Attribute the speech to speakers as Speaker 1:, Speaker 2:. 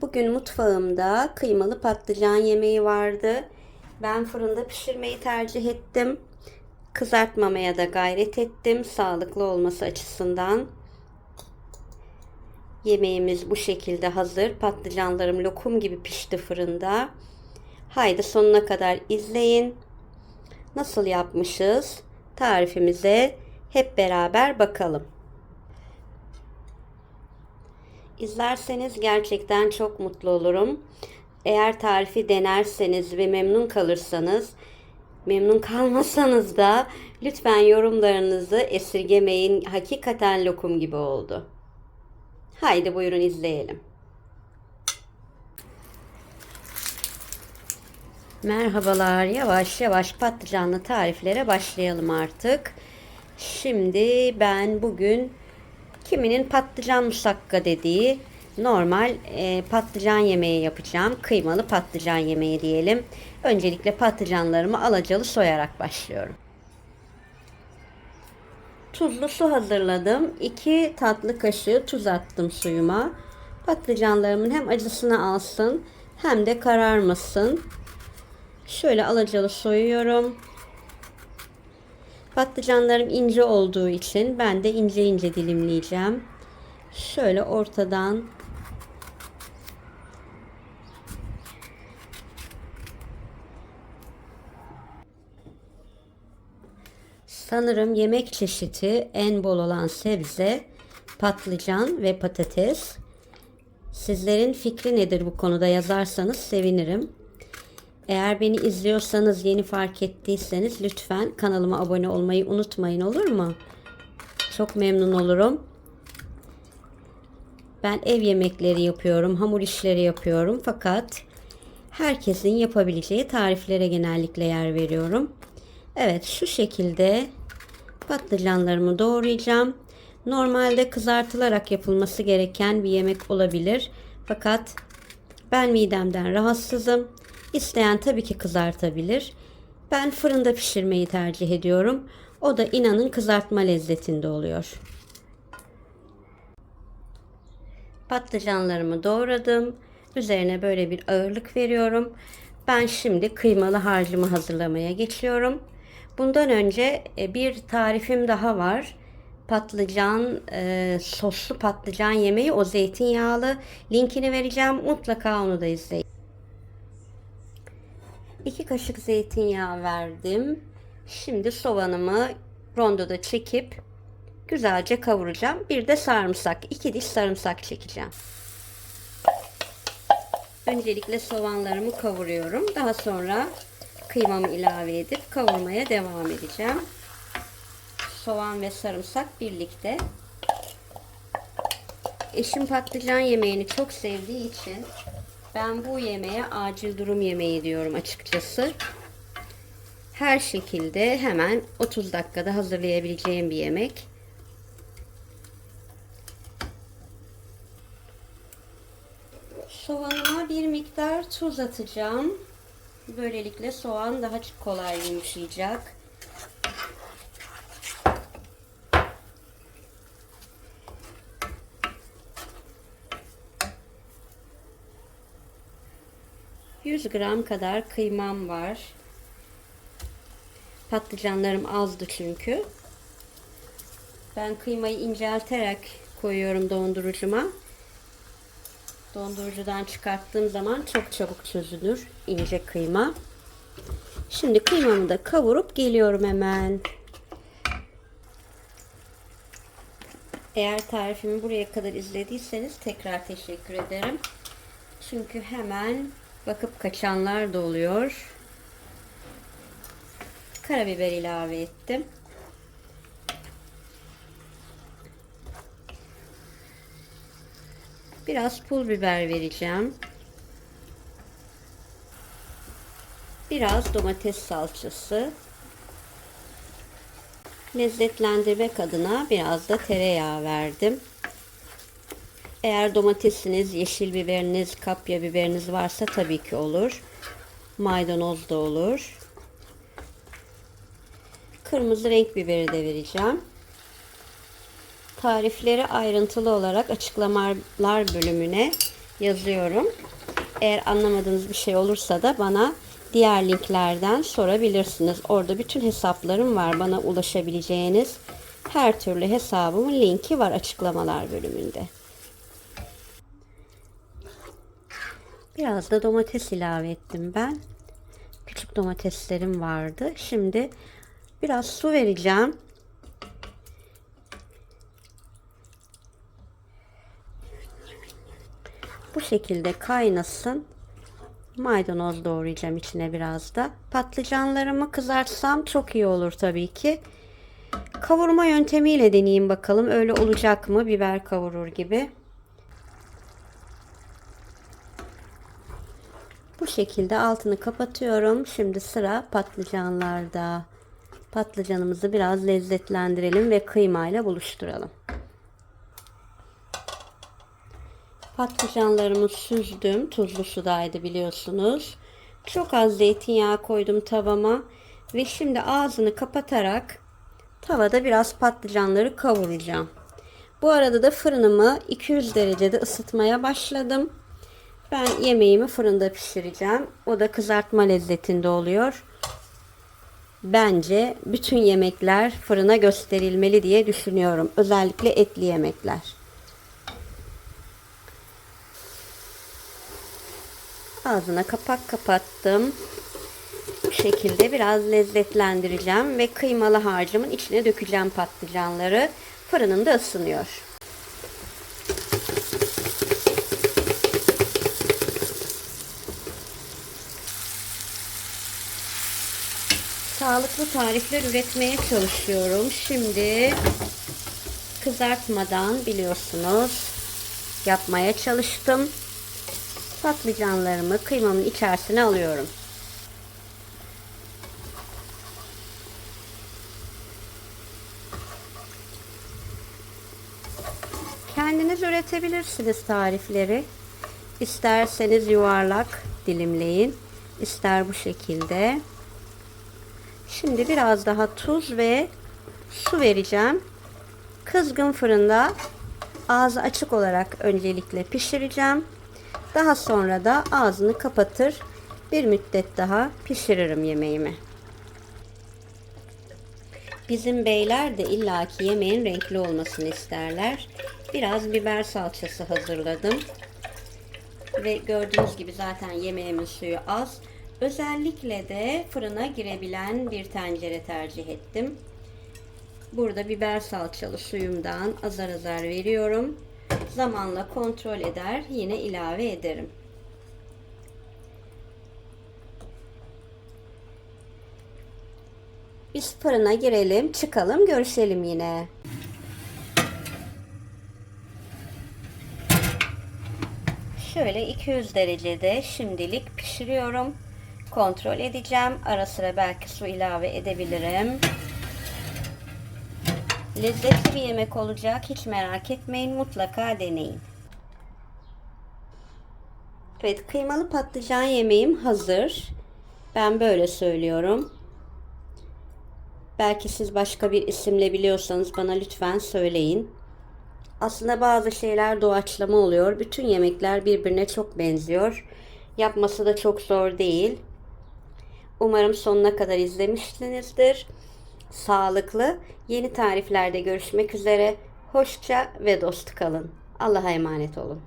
Speaker 1: Bugün mutfağımda kıymalı patlıcan yemeği vardı. Ben fırında pişirmeyi tercih ettim. Kızartmamaya da gayret ettim sağlıklı olması açısından. Yemeğimiz bu şekilde hazır. Patlıcanlarım lokum gibi pişti fırında. Haydi sonuna kadar izleyin. Nasıl yapmışız? Tarifimize hep beraber bakalım. İzlerseniz gerçekten çok mutlu olurum. Eğer tarifi denerseniz ve memnun kalırsanız, memnun kalmasanız da lütfen yorumlarınızı esirgemeyin. Hakikaten lokum gibi oldu. Haydi buyurun izleyelim. Merhabalar. Yavaş yavaş patlıcanlı tariflere başlayalım artık. Şimdi ben bugün kiminin patlıcan musakka dediği normal e, patlıcan yemeği yapacağım. Kıymalı patlıcan yemeği diyelim. Öncelikle patlıcanlarımı alacalı soyarak başlıyorum. Tuzlu su hazırladım. 2 tatlı kaşığı tuz attım suyuma. Patlıcanlarımın hem acısını alsın hem de kararmasın. Şöyle alacalı soyuyorum. Patlıcanlarım ince olduğu için ben de ince ince dilimleyeceğim. Şöyle ortadan Sanırım yemek çeşidi en bol olan sebze patlıcan ve patates. Sizlerin fikri nedir bu konuda yazarsanız sevinirim. Eğer beni izliyorsanız yeni fark ettiyseniz lütfen kanalıma abone olmayı unutmayın olur mu? Çok memnun olurum. Ben ev yemekleri yapıyorum, hamur işleri yapıyorum fakat herkesin yapabileceği tariflere genellikle yer veriyorum. Evet şu şekilde patlıcanlarımı doğrayacağım. Normalde kızartılarak yapılması gereken bir yemek olabilir. Fakat ben midemden rahatsızım. İsteyen tabii ki kızartabilir. Ben fırında pişirmeyi tercih ediyorum. O da inanın kızartma lezzetinde oluyor. Patlıcanlarımı doğradım. Üzerine böyle bir ağırlık veriyorum. Ben şimdi kıymalı harcımı hazırlamaya geçiyorum. Bundan önce e, bir tarifim daha var. Patlıcan, e, soslu patlıcan yemeği o zeytinyağlı. Linkini vereceğim. Mutlaka onu da izleyin. 2 kaşık zeytinyağı verdim. Şimdi soğanımı rondoda çekip güzelce kavuracağım. Bir de sarımsak, 2 diş sarımsak çekeceğim. Öncelikle soğanlarımı kavuruyorum. Daha sonra kıymamı ilave edip kavurmaya devam edeceğim. Soğan ve sarımsak birlikte. Eşim patlıcan yemeğini çok sevdiği için ben bu yemeğe acil durum yemeği diyorum açıkçası. Her şekilde hemen 30 dakikada hazırlayabileceğim bir yemek. Soğanıma bir miktar tuz atacağım. Böylelikle soğan daha kolay yumuşayacak. ...100 gram kadar kıymam var. Patlıcanlarım azdı çünkü. Ben kıymayı incelterek koyuyorum dondurucuma. Dondurucudan çıkarttığım zaman çok çabuk çözülür ince kıyma. Şimdi kıymamı da kavurup geliyorum hemen. Eğer tarifimi buraya kadar izlediyseniz tekrar teşekkür ederim. Çünkü hemen bakıp kaçanlar da oluyor. Karabiber ilave ettim. Biraz pul biber vereceğim. Biraz domates salçası. Lezzetlendirmek adına biraz da tereyağı verdim. Eğer domatesiniz, yeşil biberiniz, kapya biberiniz varsa tabii ki olur. Maydanoz da olur. Kırmızı renk biberi de vereceğim. Tarifleri ayrıntılı olarak açıklamalar bölümüne yazıyorum. Eğer anlamadığınız bir şey olursa da bana diğer linklerden sorabilirsiniz. Orada bütün hesaplarım var. Bana ulaşabileceğiniz her türlü hesabımın linki var açıklamalar bölümünde. Biraz da domates ilave ettim ben. Küçük domateslerim vardı. Şimdi biraz su vereceğim. Bu şekilde kaynasın. Maydanoz doğrayacağım içine biraz da. Patlıcanlarımı kızartsam çok iyi olur tabii ki. Kavurma yöntemiyle deneyeyim bakalım. Öyle olacak mı? Biber kavurur gibi. Şekilde altını kapatıyorum. Şimdi sıra patlıcanlarda. Patlıcanımızı biraz lezzetlendirelim ve kıymayla buluşturalım. Patlıcanlarımı süzdüm. Tuzlu sudaydı biliyorsunuz. Çok az zeytinyağı koydum tavama. Ve şimdi ağzını kapatarak tavada biraz patlıcanları kavuracağım. Bu arada da fırınımı 200 derecede ısıtmaya başladım. Ben yemeğimi fırında pişireceğim. O da kızartma lezzetinde oluyor. Bence bütün yemekler fırına gösterilmeli diye düşünüyorum. Özellikle etli yemekler. Ağzına kapak kapattım. Bu şekilde biraz lezzetlendireceğim ve kıymalı harcımın içine dökeceğim patlıcanları. Fırınımda ısınıyor. Sağlıklı tarifler üretmeye çalışıyorum. Şimdi kızartmadan biliyorsunuz yapmaya çalıştım. Patlıcanlarımı kıymamın içerisine alıyorum. Kendiniz üretebilirsiniz tarifleri. İsterseniz yuvarlak dilimleyin. İster bu şekilde. Şimdi biraz daha tuz ve su vereceğim. Kızgın fırında ağzı açık olarak öncelikle pişireceğim. Daha sonra da ağzını kapatır bir müddet daha pişiririm yemeğimi. Bizim beyler de illaki yemeğin renkli olmasını isterler. Biraz biber salçası hazırladım. Ve gördüğünüz gibi zaten yemeğimin suyu az. Özellikle de fırına girebilen bir tencere tercih ettim. Burada biber salçalı suyumdan azar azar veriyorum. Zamanla kontrol eder, yine ilave ederim. Biz fırına girelim, çıkalım, görüşelim yine. Şöyle 200 derecede şimdilik pişiriyorum. Kontrol edeceğim. Ara sıra belki su ilave edebilirim. Lezzetli bir yemek olacak. Hiç merak etmeyin. Mutlaka deneyin. Evet, kıymalı patlıcan yemeğim hazır. Ben böyle söylüyorum. Belki siz başka bir isimle biliyorsanız bana lütfen söyleyin. Aslında bazı şeyler doğaçlama oluyor. Bütün yemekler birbirine çok benziyor. Yapması da çok zor değil. Umarım sonuna kadar izlemişsinizdir. Sağlıklı yeni tariflerde görüşmek üzere. Hoşça ve dost kalın. Allah'a emanet olun.